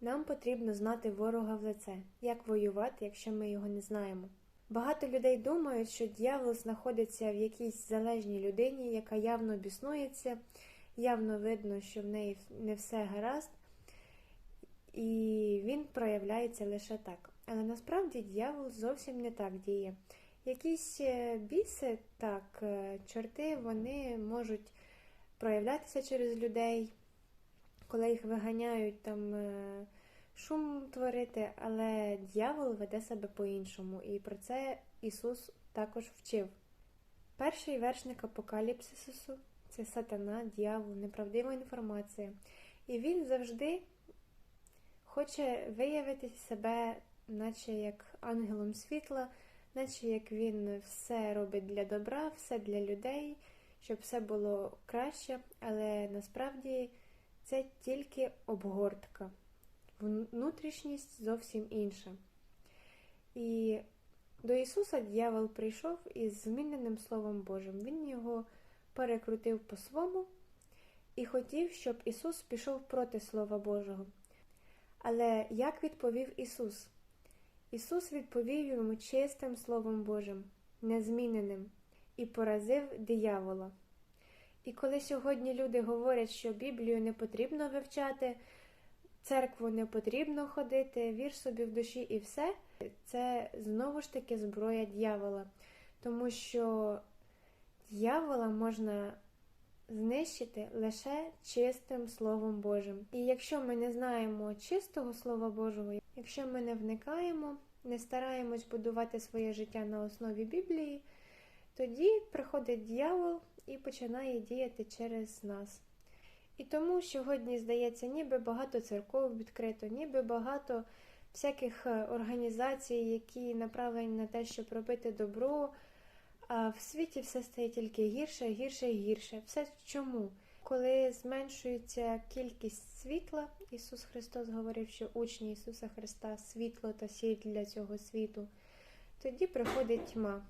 Нам потрібно знати ворога в лице, як воювати, якщо ми його не знаємо. Багато людей думають, що дьявол знаходиться в якійсь залежній людині, яка явно біснується, явно видно, що в неї не все гаразд, і він проявляється лише так. Але насправді дьявол зовсім не так діє. Якісь е, біси, так, е, чорти, вони можуть проявлятися через людей, коли їх виганяють, там е, шум творити, але дьявол веде себе по-іншому, і про це Ісус також вчив. Перший вершник апокаліпсису це сатана, дьявол, неправдива інформація. І він завжди хоче виявити себе, наче як ангелом світла, наче як він все робить для добра, все для людей, щоб все було краще, але насправді це тільки обгортка. Внутрішність зовсім інша. І до Ісуса дьявол прийшов із зміненим Словом Божим. Він його перекрутив по-свому і хотів, щоб Ісус пішов проти Слова Божого. Але як відповів Ісус? Ісус відповів йому чистим Словом Божим, незміненим, і поразив диявола. І коли сьогодні люди говорять, що Біблію не потрібно вивчати, церкву не потрібно ходити, вір собі в душі і все, це знову ж таки зброя дьявола. Тому що дьявола можна знищити лише чистим Словом Божим. І якщо ми не знаємо чистого Слова Божого, якщо ми не вникаємо, не стараємось будувати своє життя на основі Біблії, тоді приходить дьявол і починає діяти через нас. І тому сьогодні, здається, ніби багато церков відкрито, ніби багато всяких е, організацій, які направлені на те, щоб робити добро. А в світі все стає тільки гірше, гірше і гірше. Все чому? Коли зменшується кількість світла, Ісус Христос говорив, що учні Ісуса Христа світло та сіль для цього світу, тоді приходить тьма.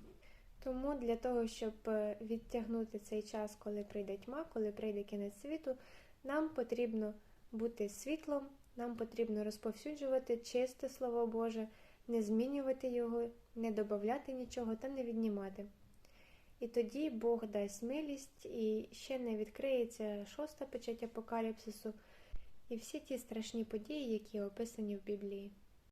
Тому для того, щоб е, відтягнути цей час, коли прийде тьма, коли прийде кінець світу, нам потрібно бути світлом, нам потрібно розповсюджувати чисте Слово Боже, не змінювати його, не додати нічого та не віднімати. І тоді Бог дасть милість, і ще не відкриється шоста печать апокаліпсису і всі ті страшні події, які описані в Біблії.